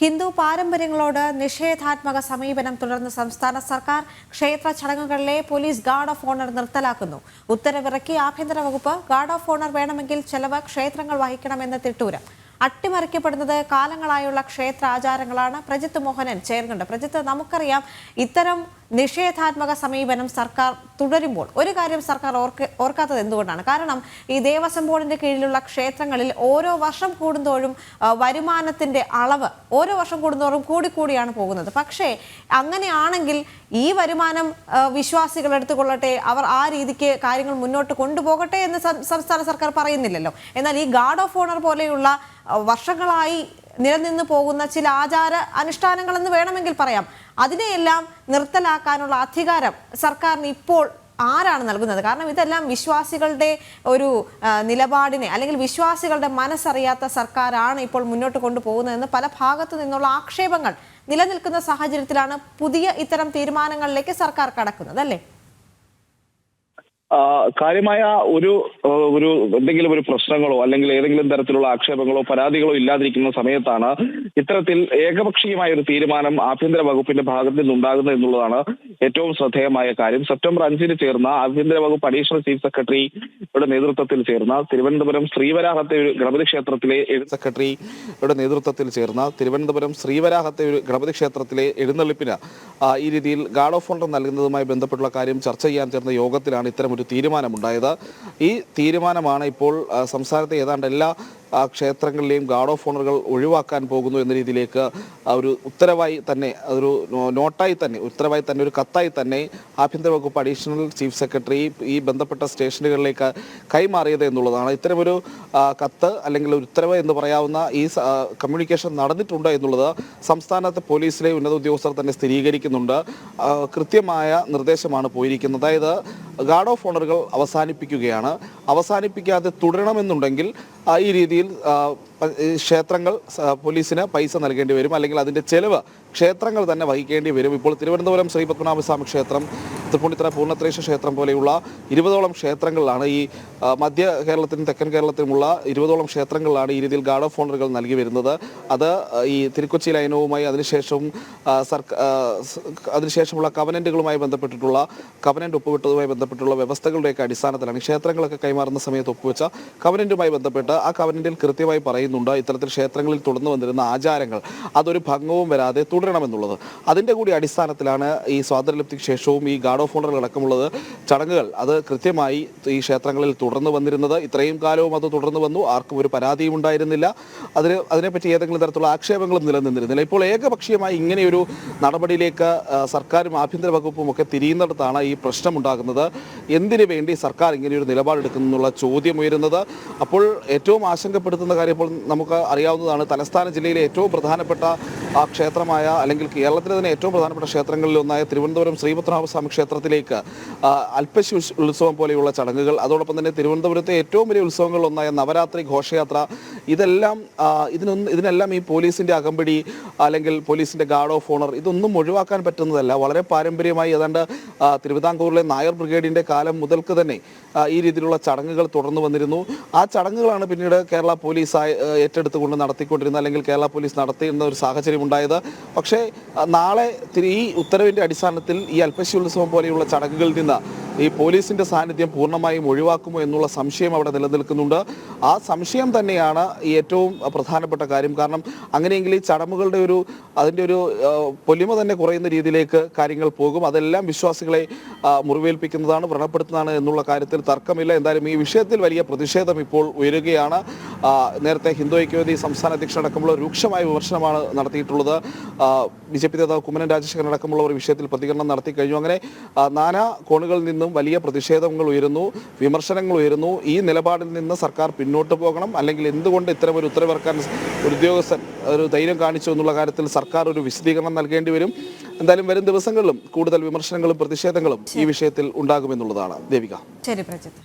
ഹിന്ദു പാരമ്പര്യങ്ങളോട് നിഷേധാത്മക സമീപനം തുടർന്ന് സംസ്ഥാന സർക്കാർ ക്ഷേത്ര ചടങ്ങുകളിലെ പോലീസ് ഗാർഡ് ഓഫ് ഓണർ നിർത്തലാക്കുന്നു. ഉത്തരവിറക്കി ആഭ്യന്തര വകുപ്പ് ഗാർഡ് ഓഫ് ഓണർ വേണമെങ്കിൽ ചെലവ് ക്ഷേത്രങ്ങൾ വഹിക്കണമെന്ന് തിട്ടൂരം. അട്ടിമറിക്കപ്പെടുന്നത് കാലങ്ങളായുള്ള ക്ഷേത്ര ആചാരങ്ങളാണ് പ്രജിത്ത് മോഹനൻ ചേർന്നുണ്ട് പ്രജിത്ത് നമുക്കറിയാം ഇത്തരം നിഷേധാത്മക സമീപനം സർക്കാർ തുടരുമ്പോൾ ഒരു കാര്യം സർക്കാർ ഓർക്ക ഓർക്കാത്തത് എന്തുകൊണ്ടാണ്? കാരണം ഈ ദേവസ്വം ബോർഡിന്റെ കീഴിലുള്ള ക്ഷേത്രങ്ങളിൽ ഓരോ വർഷം കൂടുന്തോറും ആ, വരുമാനത്തിന്റെ അളവ് ഓരോ വർഷം കൂടുന്തോറും കൂടിക്കൂടിയാണ് പോകുന്നത്. പക്ഷേ അങ്ങനെയാണെങ്കിൽ ഈ വരുമാനം വിശ്വാസികൾ എടുത്തുകൊള്ളട്ടെ അവർ ആ രീതിക്ക് കാര്യങ്ങൾ മുന്നോട്ട് കൊണ്ടുപോകട്ടെ എന്ന് സംസ്ഥാന സർക്കാർ പറയുന്നില്ലല്ലോ. എന്നാൽ ഈ ഗാർഡ് ഓഫ് ഓണർ പോലെയുള്ള വർഷങ്ങളായി നിലനിന്ന് പോകുന്ന ചില ആചാര അനുഷ്ഠാനങ്ങളെന്ന് വേണമെങ്കിൽ പറയാം. അതിനെയെല്ലാം നിർത്തലാക്കാനുള്ള അധികാരം സർക്കാരിന് ഇപ്പോൾ ആരാണ് നൽകുന്നത്? കാരണം ഇതെല്ലാം വിശ്വാസികളുടെ ഒരു നിലപാടിനെ അല്ലെങ്കിൽ വിശ്വാസികളുടെ മനസ്സറിയാത്ത സർക്കാരാണ് ഇപ്പോൾ മുന്നോട്ട് കൊണ്ടുപോകുന്നതെന്ന് പല ഭാഗത്തു നിന്നുള്ള ആക്ഷേപങ്ങൾ നിലനിൽക്കുന്ന സാഹചര്യത്തിലാണ് പുതിയ ഇത്തരം തീരുമാനങ്ങളിലേക്ക് സർക്കാർ കടക്കുന്നത് അല്ലേ? കാര്യമായ ഒരു ഒരു എന്തെങ്കിലും ഒരു പ്രശ്നങ്ങളോ അല്ലെങ്കിൽ ഏതെങ്കിലും തരത്തിലുള്ള ആക്ഷേപങ്ങളോ പരാതികളോ ഇല്ലാതിരിക്കുന്ന സമയത്താണ് ഇത്തരത്തിൽ ഏകപക്ഷീയമായ ഒരു തീരുമാനം ആഭ്യന്തര വകുപ്പിന്റെ ഭാഗത്ത് നിന്നുണ്ടാകുന്നത് എന്നുള്ളതാണ് ഏറ്റവും ശ്രദ്ധേയമായ കാര്യം. സെപ്റ്റംബർ അഞ്ചിന് ചേർന്ന ആഭ്യന്തര വകുപ്പ് അഡീഷണൽ ചീഫ് സെക്രട്ടറിയുടെ നേതൃത്വത്തിൽ ചേർന്ന തിരുവനന്തപുരം ശ്രീവരാഹത്തെ ഒരു ഗണപതി ക്ഷേത്രത്തിലെ സെക്രട്ടറിയുടെ നേതൃത്വത്തിൽ ചേർന്ന തിരുവനന്തപുരം ശ്രീവരാഹത്തെ ഒരു ഗണപതി ക്ഷേത്രത്തിലെ എഴുന്നള്ളിപ്പിന് ഈ രീതിയിൽ ഗാർഡ് ഓഫ് ഓണർ നൽകുന്നതുമായി ബന്ധപ്പെട്ടുള്ള കാര്യം ചർച്ച ചെയ്യാൻ ചേർന്ന യോഗത്തിലാണ് ഇത്തരം ഒരു തീരുമാനമുണ്ടായത്. ഈ തീരുമാനമാണ് ഇപ്പോൾ സംസ്ഥാനത്തെ ഏതാണ്ട് എല്ലാ ക്ഷേത്രങ്ങളിലെയും ഗാർഡ് ഓഫ് ഓണറുകൾ ഒഴിവാക്കാൻ പോകുന്നു എന്ന രീതിയിലേക്ക് ഒരു ഉത്തരവായി തന്നെ അതൊരു നോട്ടായി തന്നെ ഉത്തരവായി തന്നെ ഒരു കത്തായി തന്നെ ആഭ്യന്തര വകുപ്പ് അഡീഷണൽ ചീഫ് സെക്രട്ടറി ഈ ബന്ധപ്പെട്ട സ്റ്റേഷനുകളിലേക്ക് കൈമാറിയത് എന്നുള്ളതാണ്. ഇത്തരമൊരു കത്ത് അല്ലെങ്കിൽ ഒരു ഉത്തരവ് എന്ന് പറയാവുന്ന ഈ കമ്മ്യൂണിക്കേഷൻ നടന്നിട്ടുണ്ട് എന്നുള്ളത് സംസ്ഥാനത്തെ പോലീസിലെ ഉന്നത ഉദ്യോഗസ്ഥർ തന്നെ സ്ഥിരീകരിക്കുന്നുണ്ട്. കൃത്യമായ നിർദ്ദേശമാണ് പോയിരിക്കുന്നത്. അതായത് ഗാർഡ് ഓഫ് ഓണറുകൾ അവസാനിപ്പിക്കുകയാണ്. അവസാനിപ്പിക്കാതെ തുടരണമെന്നുണ്ടെങ്കിൽ ഈ രീതിയിൽ ക്ഷേത്രങ്ങൾ പോലീസിന് പൈസ നൽകേണ്ടി വരും. അല്ലെങ്കിൽ അതിന്റെ ചെലവ് ക്ഷേത്രങ്ങൾ തന്നെ വഹിക്കേണ്ടി വരും. ഇപ്പോൾ തിരുവനന്തപുരം ശ്രീ പത്മനാഭസ്വാമി ക്ഷേത്രം തൃപ്പൂണിത്തറ പൂർണത്രേശ ക്ഷേത്രം പോലെയുള്ള ഇരുപതോളം ക്ഷേത്രങ്ങളിലാണ് ഈ മധ്യ കേരളത്തിനും തെക്കൻ കേരളത്തിനുമുള്ള ഇരുപതോളം ക്ഷേത്രങ്ങളിലാണ് ഈ രീതിയിൽ ഗാർഡ് ഓഫ് ഓണറുകൾ നൽകി വരുന്നത്. അത് ഈ തിരുക്കൊച്ചി ലൈനവുമായി അതിനുശേഷവും സർക്കാർ അതിനുശേഷമുള്ള കവനന്റുകളുമായി ബന്ധപ്പെട്ടിട്ടുള്ള കവനന്റ് ഒപ്പുവിട്ടതുമായി ബന്ധപ്പെട്ടുള്ള വ്യവസ്ഥകളുടെയൊക്കെ അടിസ്ഥാനത്തിലാണ് ക്ഷേത്രങ്ങളൊക്കെ കൈമാറുന്ന സമയത്ത് ഒപ്പുവെച്ച കവനന്റുമായി ബന്ധപ്പെട്ട് ആ കവനന്റിൽ കൃത്യമായി പറയുന്നുണ്ട് ഇത്തരത്തിൽ ക്ഷേത്രങ്ങളിൽ തുടർന്നു വന്നിരുന്ന ആചാരങ്ങൾ അതൊരു ഭംഗവും വരാതെ തുടരണമെന്നുള്ളത്. അതിന്റെ കൂടി അടിസ്ഥാനത്തിലാണ് ഈ സ്വാതന്ത്ര്യലബ്ധിക്ക് ശേഷവും ഈ ഗാർഡ് ഓഫ് ഓണറുകൾ അടക്കമുള്ളത് ചടങ്ങുകൾ. അത് കൃത്യമായി ഈ ക്ഷേത്രങ്ങളിൽ തുടർന്നു വന്നിരുന്നത്. ഇത്രയും കാലവും അത് തുടർന്നു വന്നു. ആർക്കും ഒരു പരാതിയും ഉണ്ടായിരുന്നില്ല. അതിന് അതിനെപ്പറ്റി ഏതെങ്കിലും തരത്തിലുള്ള ആക്ഷേപങ്ങളും നിലനിന്നിരുന്നില്ല. ഇപ്പോൾ ഏകപക്ഷീയമായി ഇങ്ങനെയൊരു നടപടിയിലേക്ക് സർക്കാരും ആഭ്യന്തര വകുപ്പും ഒക്കെ തിരിയുന്നിടത്താണ് ഈ പ്രശ്നമുണ്ടാകുന്നത്. എന്തിനു വേണ്ടി സർക്കാർ ഇങ്ങനെയൊരു നിലപാടെടുക്കുന്നു എന്നുള്ള ചോദ്യം ഉയരുന്നത്. അപ്പോൾ ഏറ്റവും ആശങ്കപ്പെടുത്തുന്ന കാര്യം ഇപ്പോൾ നമുക്ക് അറിയാവുന്നതാണ് തലസ്ഥാന ജില്ലയിലെ ഏറ്റവും പ്രധാനപ്പെട്ട ആ ക്ഷേത്രമായ അല്ലെങ്കിൽ കേരളത്തിലെ തന്നെ ഏറ്റവും പ്രധാനപ്പെട്ട ക്ഷേത്രങ്ങളിൽ ഒന്നായ തിരുവനന്തപുരം ശ്രീപത്മനാഭസ്വാമി ക്ഷേത്രത്തിലേക്ക് അല്പശി ഉത്സവം പോലെയുള്ള ചടങ്ങുകൾ അതോടൊപ്പം തന്നെ തിരുവനന്തപുരത്തെ ഏറ്റവും വലിയ ഉത്സവങ്ങളിൽ ഒന്നായ നവരാത്രി ഘോഷയാത്ര ഇതെല്ലാം ഇതിനൊന്ന് ഇതിനെല്ലാം ഈ പോലീസിന്റെ അകമ്പടി അല്ലെങ്കിൽ പോലീസിന്റെ ഗാർഡ് ഓഫ് ഓണർ ഇതൊന്നും ഒഴിവാക്കാൻ പറ്റുന്നതല്ല. വളരെ പാരമ്പര്യമായി ഏതാണ്ട് തിരുവിതാംകൂറിലെ നായർ ബ്രിഗേഡിന്റെ കാലം മുതൽക്ക് തന്നെ ഈ രീതിയിലുള്ള ചടങ്ങുകൾ തുടർന്നു വന്നിരുന്നു. ആ ചടങ്ങുകളാണ് പിന്നീട് കേരള പോലീസ് ഏറ്റെടുത്തുകൊണ്ട് നടത്തിക്കൊണ്ടിരുന്നത് അല്ലെങ്കിൽ കേരള പോലീസ് നടത്തിയിരുന്ന ഒരു സാഹചര്യം ഉണ്ടായത് പക്ഷേ നാളെ ഈ ഉത്തരവിന്റെ അടിസ്ഥാനത്തിൽ ഈ അൽപ്പശി ഉത്സവം പോലെയുള്ള ചടങ്ങുകളിൽ നിന്ന് ഈ പോലീസിന്റെ സാന്നിധ്യം പൂർണമായും ഒഴിവാക്കുമോ എന്നുള്ള സംശയം അവിടെ നിലനിൽക്കുന്നുണ്ട്. ആ സംശയം തന്നെയാണ് ഏറ്റവും പ്രധാനപ്പെട്ട കാര്യം. കാരണം അങ്ങനെയെങ്കിൽ ഈ ചടങ്ങുകളുടെ ഒരു അതിന്റെ ഒരു പൊലിമ തന്നെ കുറയുന്ന രീതിയിലേക്ക് കാര്യങ്ങൾ പോകും. അതെല്ലാം വിശ്വാസികളെ മുറിവേൽപ്പിക്കുന്നതാണ് വ്രണപ്പെടുത്തുന്നതാണ് എന്നുള്ള കാര്യത്തിൽ തർക്കമില്ല. എന്തായാലും ഈ വിഷയത്തിൽ വലിയ പ്രതിഷേധം ഇപ്പോൾ ഉയരുകയാണ്. നേരത്തെ ഹിന്ദു ഐക്യവേദി സംസ്ഥാന അധ്യക്ഷൻ അടക്കമുള്ള രൂക്ഷമായ വിമർശനമാണ് നടത്തിയിട്ടുള്ളത്. ബി ജെ പി നേതാവ് കുമ്മനം രാജശേഖരൻ അടക്കമുള്ളവർ വിഷയത്തിൽ പ്രതികരണം നടത്തി കഴിഞ്ഞു. അങ്ങനെ നാനാ കോണുകളിൽ നിന്നും വലിയ പ്രതിഷേധങ്ങൾ ഉയരുന്നു വിമർശനങ്ങൾ ഉയരുന്നു. ഈ നിലപാടിൽ നിന്ന് സർക്കാർ പിന്നോട്ട് പോകണം. അല്ലെങ്കിൽ എന്തുകൊണ്ട് ഇത്തരം ഒരു ഉത്തരവിറക്കാൻ ഒരു ഉദ്യോഗസ്ഥൻ ഒരു ധൈര്യം കാണിച്ചു എന്നുള്ള കാര്യത്തിൽ സർക്കാർ ഒരു വിശദീകരണം നൽകേണ്ടി വരും. എന്തായാലും വരും ദിവസങ്ങളിലും കൂടുതൽ വിമർശനങ്ങളും പ്രതിഷേധങ്ങളും ഈ വിഷയത്തിൽ ഉണ്ടാകുമെന്നുള്ളതാണ്. ദേവിക. ശരി പ്രജിത്ത്.